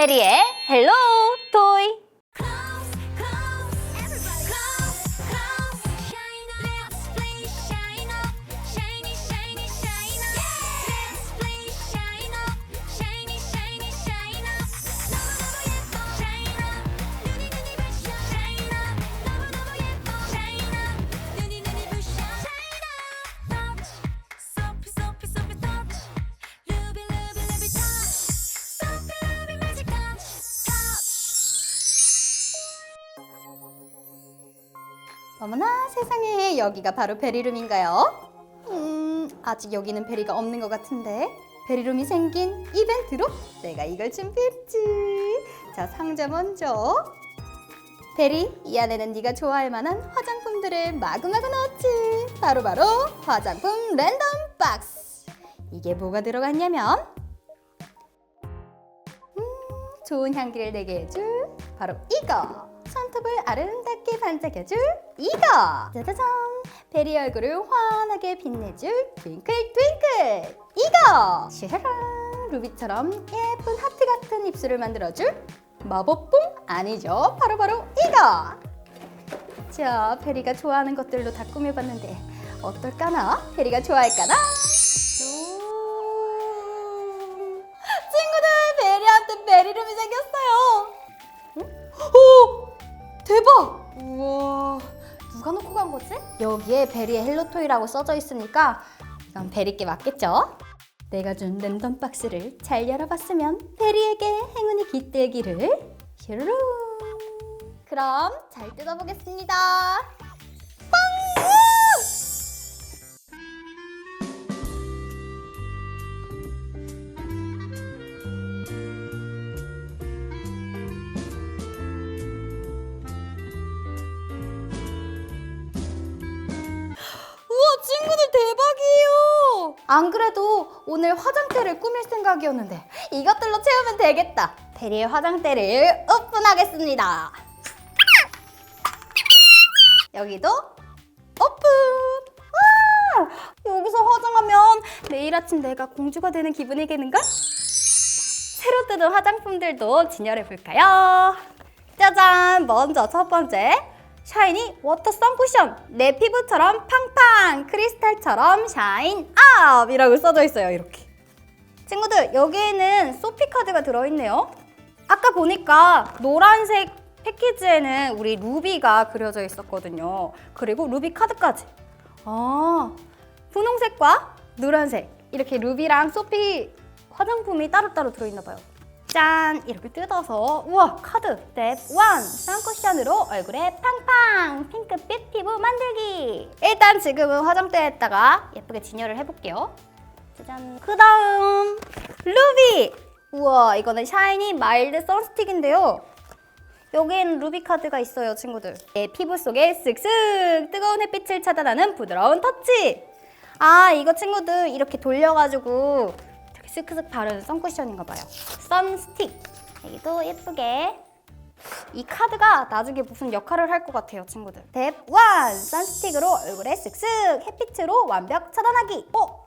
베리의 헬로! 토 어머나 세상에. 여기가 바로 베리룸인가요? 음 아직 여기는 베리가 없는 것 같은데. 베리룸이 생긴 이벤트로 내가 이걸 준비했지. 자 상자 먼저. 베리 이 안에는 네가 좋아할 만한 화장품들을 마구마구 넣었지. 바로바로 화장품 랜덤 박스. 이게 뭐가 들어갔냐면 음 좋은 향기를 내게 해줄 바로 이거 손톱을 아름답게 반짝여줄 이거! 짜자잔! 베리 얼굴을 환하게 빛내줄 트윙클 트윙클 이거! 슈라랑 루비처럼 예쁜 하트 같은 입술을 만들어줄 마법봉 아니죠? 바로 바로 이거! 자 베리가 좋아하는 것들로 다 꾸며봤는데 어떨까나? 베리가 좋아할까나 우와 누가 놓고 간 거지? 여기에 베리의 헬로토이라고 써져 있으니까 이건 베리께 맞겠죠? 내가 준 랜덤 박스를 잘 열어봤으면 베리에게 행운이 깃들기를 슈루루 그럼 잘 뜯어보겠습니다 친구들 대박이에요 안 그래도 오늘 화장대를 꾸밀 생각이었는데 이것들로 채우면 되겠다 베리의 화장대를 오픈하겠습니다 여기도 오픈 와 여기서 화장하면 내일 아침 내가 공주가 되는 기분이겠는가? 새로 뜯은 화장품들도 진열해 볼까요? 짜잔! 먼저 첫 번째 샤이니 워터 선 쿠션 내 피부처럼 팡팡 크리스탈처럼 샤인 업 이라고 써져 있어요 이렇게. 친구들 여기에는 소피 카드가 들어있네요. 아까 보니까 노란색 패키지에는 우리 루비가 그려져 있었거든요. 그리고 루비 카드까지. 아 분홍색과 노란색. 이렇게 루비랑 소피 화장품이 따로따로 들어있나 봐요 짠! 이렇게 뜯어서 우와 카드! 스텝 1 선쿠션으로 얼굴에 팡팡! 핑크빛 피부 만들기! 일단 지금은 화장대에다가 예쁘게 진열을 해볼게요. 짜잔! 그 다음 루비! 우와 이거는 샤이니 마일드 선스틱인데요. 여기에는 루비 카드가 있어요 친구들. 내 피부 속에 쓱쓱 뜨거운 햇빛을 차단하는 부드러운 터치! 아 이거 친구들 이렇게 돌려가지고 스크슥 바르는 선쿠션인가 봐요 선스틱 여기도 예쁘게 이 카드가 나중에 무슨 역할을 할 것 같아요 친구들 탭 1! 선스틱으로 얼굴에 쓱쓱 햇빛으로 완벽 차단하기 어?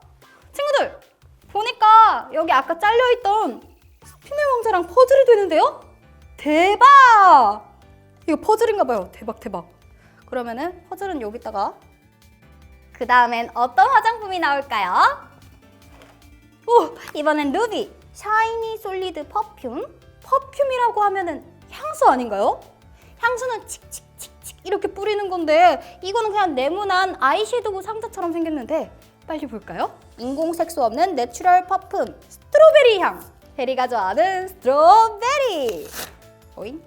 친구들 보니까 여기 아까 잘려있던 스피넬 왕자랑 퍼즐이 되는데요? 대박! 이거 퍼즐인가 봐요 대박 대박 그러면은 퍼즐은 여기다가 그 다음엔 어떤 화장품이 나올까요? 오, 이번엔 루비 샤이니 솔리드 퍼퓸 퍼퓸이라고 하면은 향수 아닌가요? 향수는 칙칙칙칙 이렇게 뿌리는 건데 이거는 그냥 네모난 아이섀도우 상자처럼 생겼는데 빨리 볼까요? 인공 색소 없는 내추럴 퍼퓸 스트로베리 향 베리가 좋아하는 스트로베리 오잉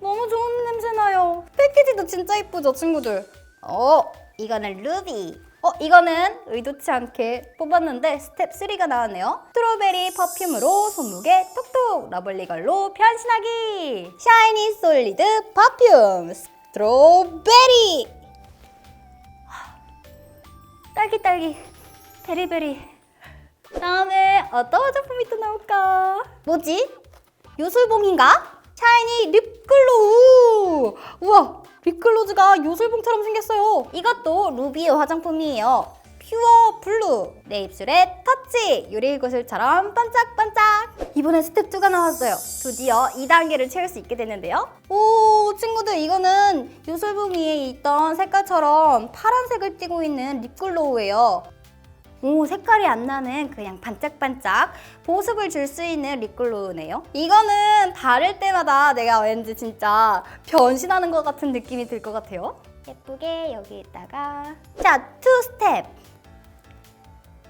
너무 좋은 냄새 나요. 패키지도 진짜 이쁘죠, 친구들? 어, 이거는 루비. 어, 이거는 의도치 않게 뽑았는데 스텝 3가 나왔네요. 스트로베리 퍼퓸으로 손목에 톡톡 러블리걸로 변신하기. 샤이니 솔리드 퍼퓸 스트로베리. 딸기 딸기 베리베리. 다음에 어떤 화장품이 또 나올까? 뭐지? 요술봉인가? 샤이니 립글로우! 우와! 립글로즈가 요술봉처럼 생겼어요. 이것도 루비의 화장품이에요. 퓨어 블루. 내 입술에 터치. 유리구슬처럼 반짝반짝. 이번에 스텝 2가 나왔어요. 드디어 2단계를 채울 수 있게 됐는데요. 오 친구들 이거는 요술봉이에 있던 색깔처럼 파란색을 띠고 있는 립글로우예요 오 색깔이 안 나는 그냥 반짝반짝 보습을 줄 수 있는 립글로우네요. 이거는 바를 때마다 내가 왠지 진짜 변신하는 것 같은 느낌이 들 것 같아요. 예쁘게 여기에다가. 자, 투 스텝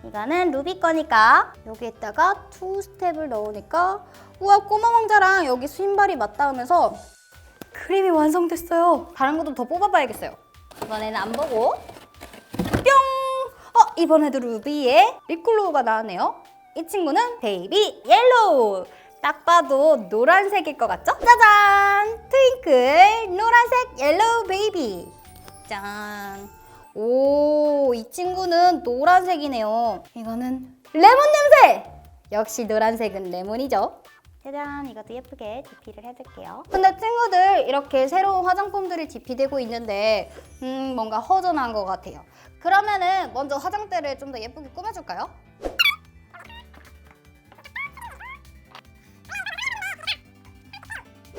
이거는 루비 거니까 여기에다가 투 스텝을 넣으니까 우와 꼬마 왕자랑 여기 신발이 맞닿으면서 그림이 완성됐어요. 다른 것도 더 뽑아봐야겠어요. 이번에는 안 보고 이번에도 루비의 립글로우가 나왔네요. 이 친구는 베이비 옐로우. 딱 봐도 노란색일 것 같죠? 짜잔! 트윙클 노란색 옐로우 베이비. 짠. 오, 이 친구는 노란색이네요. 이거는 레몬 냄새! 역시 노란색은 레몬이죠. 짜잔 이것도 예쁘게 DP를 해줄게요 근데 친구들 이렇게 새로운 화장품들이 DP되고 있는데 음 뭔가 허전한 것 같아요 그러면은 먼저 화장대를 좀 더 예쁘게 꾸며줄까요?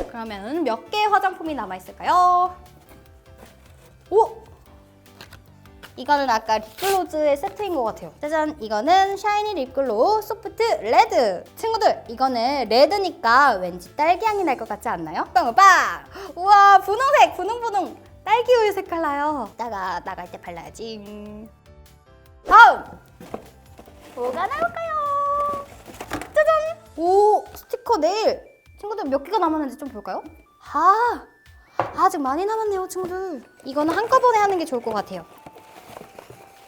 그러면 몇 개의 화장품이 남아있을까요? 오! 이거는 아까 립글로즈의 세트인 것 같아요. 짜잔! 이거는 샤이니 립글로우 소프트 레드! 친구들, 이거는 레드니까 왠지 딸기향이 날 것 같지 않나요? 빵빵! 우와, 분홍색! 분홍분홍! 딸기 우유 색깔 나요. 이따가 나갈 때 발라야지. 다음! 뭐가 나올까요? 짜잔! 오, 스티커 네일! 친구들 몇 개가 남았는지 좀 볼까요? 아, 아직 많이 남았네요, 친구들. 이거는 한꺼번에 하는 게 좋을 것 같아요.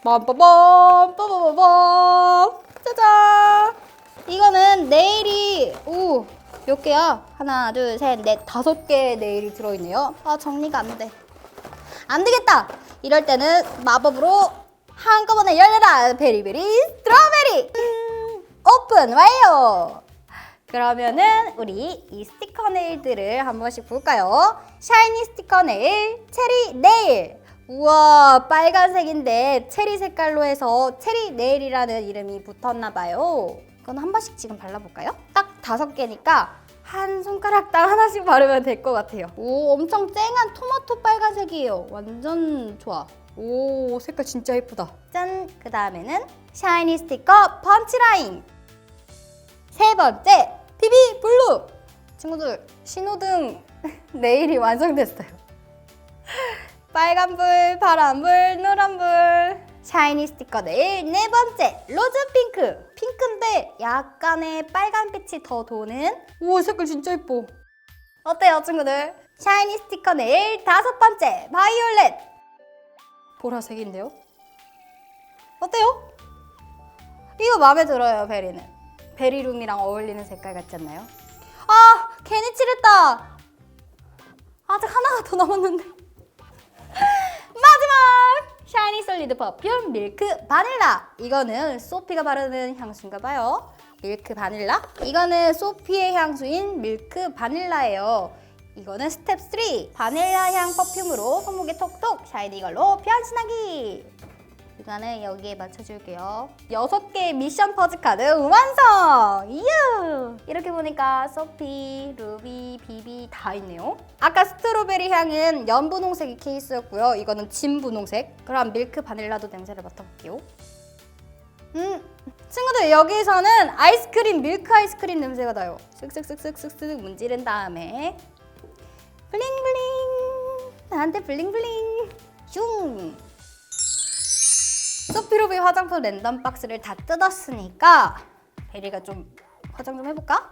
빰빠밤 빠바바밤 짜잔. 이거는 네일이 오 몇 개야? 하나 둘 셋 넷 다섯 개의 네일이 들어있네요. 아 정리가 안돼. 안 되겠다. 이럴 때는 마법으로 한꺼번에 열려라. 베리베리 스트로베리. 음, 오픈 완료 그러면은 우리 이 스티커 네일들을 한 번씩 볼까요? 샤이니 스티커 네일, 체리 네일 우와 빨간색인데 체리 색깔로 해서 체리 네일이라는 이름이 붙었나 봐요. 이건 한 번씩 지금 발라볼까요? 딱 다섯 개니까 한 손가락당 하나씩 바르면 될 것 같아요. 오 엄청 쨍한 토마토 빨간색이에요. 완전 좋아. 오 색깔 진짜 예쁘다. 짠! 그 다음에는 샤이니 스티커 펀치라인. 세 번째 비비 블루. 친구들 신호등 네일이 완성됐어요. 빨간불, 파란불, 노란불. 샤이니 스티커 네일 네 번째. 로즈 핑크. 핑크인데 약간의 빨간빛이 더 도는? 우와 색깔 진짜 예뻐. 어때요 친구들? 샤이니 스티커 네일 다섯 번째. 바이올렛. 보라색인데요? 어때요? 이거 마음에 들어요 베리는. 베리룸이랑 어울리는 색깔 같지 않나요? 아 괜히 칠했다. 아직 하나가 더 남았는데 샤이니 솔리드 퍼퓸 밀크 바닐라. 이거는 소피가 바르는 향수인가 봐요. 밀크 바닐라. 이거는 소피의 향수인 밀크 바닐라예요. 이거는 스텝 3 바닐라 향 퍼퓸으로 손목에 톡톡 샤이니 걸로 변신하기 이거는 여기에 맞춰줄게요. 여섯 개의 미션 퍼즐 카드 완성! 이유! 이렇게 보니까 소피, 루비, 비비 다 있네요. 아까 스트로베리 향은 연분홍색이 케이스였고요. 이거는 진분홍색. 그럼 밀크 바닐라도 냄새를 맡아볼게요. 음, 친구들 여기서는 아이스크림, 밀크 아이스크림 냄새가 나요. 쓱쓱쓱쓱쓱쓱 문지른 다음에 블링블링 나한테 블링블링 슝 소피로비 화장품 랜덤 박스를 다 뜯었으니까 베리가 좀 화장 좀 해볼까?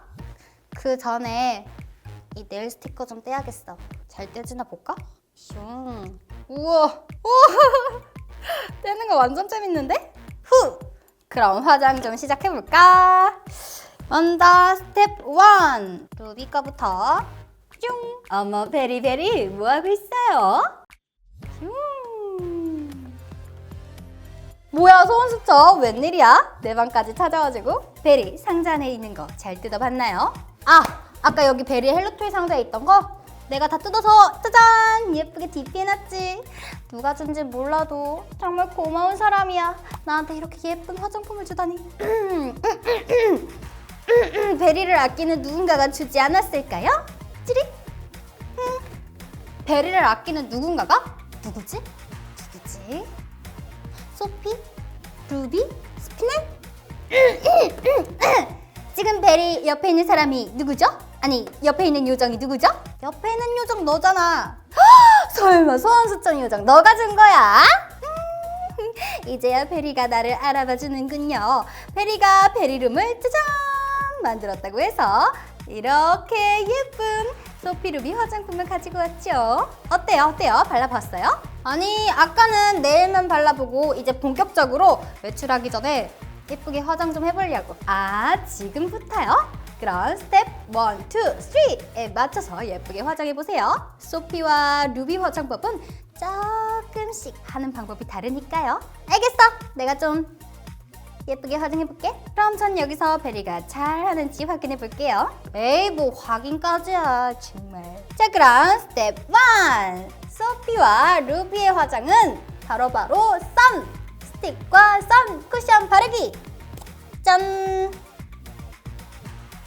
그 전에 이 네일 스티커 좀 떼야겠어. 잘 떼지나 볼까? 슝. 우와. 우와. 떼는 거 완전 재밌는데? 후. 그럼 화장 좀 시작해볼까? 먼저 스텝 1. 루비 거부터. 슝. 어머 베리베리 뭐하고 있어요? 뭐야 소원수첩 웬일이야? 내 방까지 찾아와주고 베리 상자 안에 있는 거 잘 뜯어봤나요? 아 아까 여기 베리 헬로토이 상자에 있던 거 내가 다 뜯어서 짜잔 예쁘게 DP해놨지. 누가 준지 몰라도 정말 고마운 사람이야. 나한테 이렇게 예쁜 화장품을 주다니. 베리를 아끼는 누군가가 주지 않았을까요? 찌릿. 음, 베리를 아끼는 누군가가 누구지? 누구지? 소피? 루비? 스피넬? 지금 베리 옆에 있는 사람이 누구죠? 아니 옆에 있는 요정이 누구죠? 옆에 있는 요정 너잖아. 설마 소환수정 요정 너가 준 거야? 음, 이제야 베리가 나를 알아봐 주는군요. 베리가 베리룸을 짜잔 만들었다고 해서 이렇게 예쁜 소피 루비 화장품을 가지고 왔죠. 어때요? 어때요? 발라봤어요? 아니 아까는 내일만 발라보고 이제 본격적으로 외출하기 전에 예쁘게 화장 좀 해보려고. 아 지금부터요? 그럼 스텝 1, 2, 3에 맞춰서 예쁘게 화장해보세요. 소피와 루비 화장법은 조금씩 하는 방법이 다르니까요. 알겠어. 내가 좀 예쁘게 화장해볼게. 그럼 전 여기서 베리가 잘하는지 확인해볼게요. 에이 뭐 확인까지야 정말. 자 그럼 스텝 1. 소피와 루비의 화장은 바로바로 선 스틱과 선 쿠션 바르기. 짠.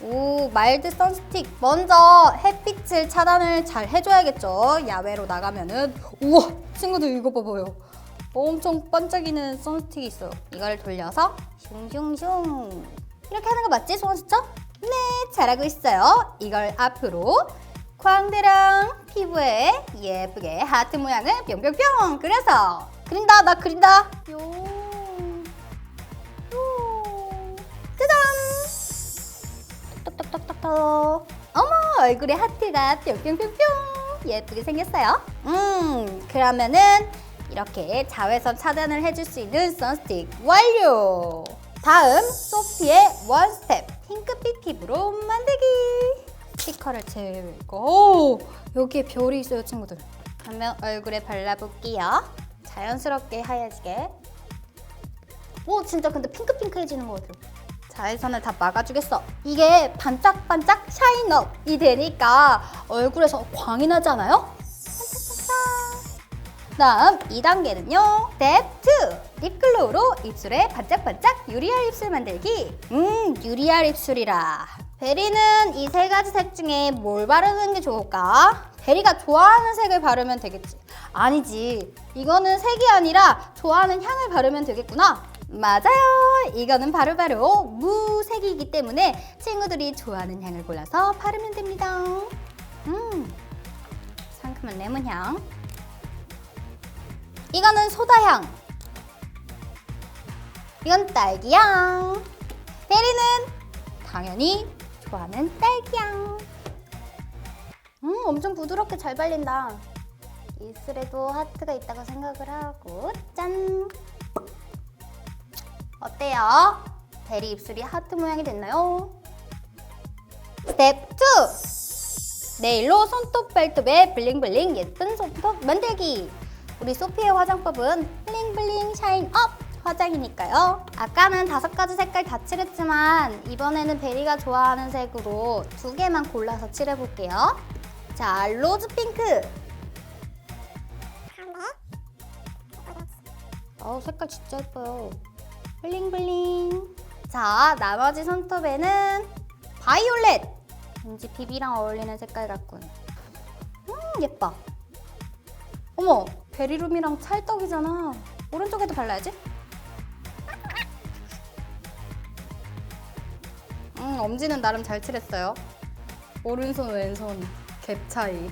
오 마일드 선스틱 먼저 햇빛을 차단을 잘 해줘야겠죠. 야외로 나가면은. 우와 친구들 이거 봐봐요. 엄청 반짝이는 선스틱이 있어요. 이걸 돌려서 슝슝슝. 이렇게 하는 거 맞지 소원 수첩? 네 잘하고 있어요. 이걸 앞으로 광대랑 피부에 예쁘게 하트 모양을 뿅뿅뿅 그려서 그린다 나 그린다. 요. 요. 짜잔. 똑똑똑똑똑 어머 얼굴에 하트가 뿅뿅뿅뿅. 예쁘게 생겼어요. 음 그러면은 이렇게 자외선 차단을 해줄 수 있는 선스틱 완료. 다음 소피의 원 스텝 핑크빛 피부로 만들기 스티커를 제거 오 여기에 별이 있어요 친구들 그러면 얼굴에 발라볼게요 자연스럽게 하얘지게 오 진짜 근데 핑크핑크해지는 것 같아요 자외선을 다 막아주겠어. 이게 반짝반짝 샤인업이 되니까 얼굴에서 광이 나잖아요? 다음 2단계는요. 스텝 2. 립글로우로 입술에 반짝반짝 유리알 입술 만들기. 음, 유리알 입술이라. 베리는 이 세 가지 색 중에 뭘 바르는 게 좋을까? 베리가 좋아하는 색을 바르면 되겠지. 아니지. 이거는 색이 아니라 좋아하는 향을 바르면 되겠구나. 맞아요. 이거는 바로바로 무색이기 때문에 친구들이 좋아하는 향을 골라서 바르면 됩니다. 음, 상큼한 레몬향. 이거는 소다향. 이건 딸기향. 베리는 당연히 좋아하는 딸기향. 음, 엄청 부드럽게 잘 발린다. 입술에도 하트가 있다고 생각을 하고 짠! 어때요? 베리 입술이 하트 모양이 됐나요? 스텝 2! 네일로 손톱 발톱에 블링블링 예쁜 손톱 만들기! 우리 소피의 화장법은 블링블링 샤인 업 화장이니까요. 아까는 다섯 가지 색깔 다 칠했지만 이번에는 베리가 좋아하는 색으로 두 개만 골라서 칠해볼게요. 자, 로즈 핑크! 어 색깔 진짜 예뻐요. 블링블링. 자, 나머지 손톱에는 바이올렛. 왠지 비비랑 어울리는 색깔 같군. 음, 예뻐. 어머, 베리룸이랑 찰떡이잖아. 오른쪽에도 발라야지. 음, 엄지는 나름 잘 칠했어요. 오른손, 왼손 갭 차이.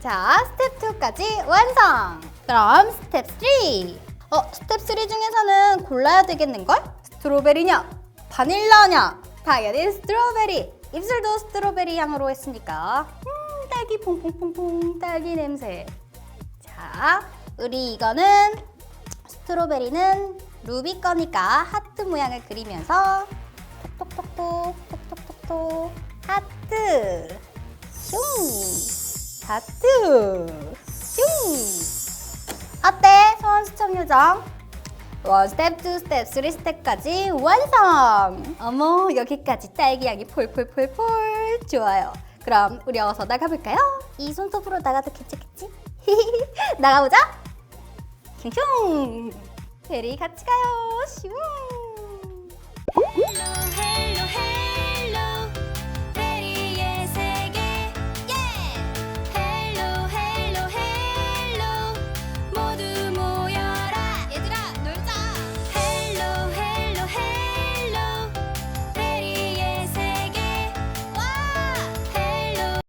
자, 스텝 2까지 완성! 그럼 스텝 3! 어, 스텝 3 중에서는 골라야 되겠는걸? 스트로베리냐? 바닐라냐? 당연히 스트로베리! 입술도 스트로베리 향으로 했으니까 음, 딸기 퐁퐁퐁퐁 딸기 냄새 자, 우리 이거는 스트로베리는 루비 거니까 하트 모양을 그리면서 톡톡톡톡 톡톡톡톡 하트 슝 하트 슝 어때? 소원 수청 요정 원 스텝, 투 스텝, 쓰리 스텝까지 완성! 어머 여기까지 딸기 향이 폴폴폴폴 좋아요 그럼 우리 어서 나가볼까요? 이 손톱으로 나가도 괜찮겠지? 나가보자. 슝슝. 베리 같이 가요. 슝.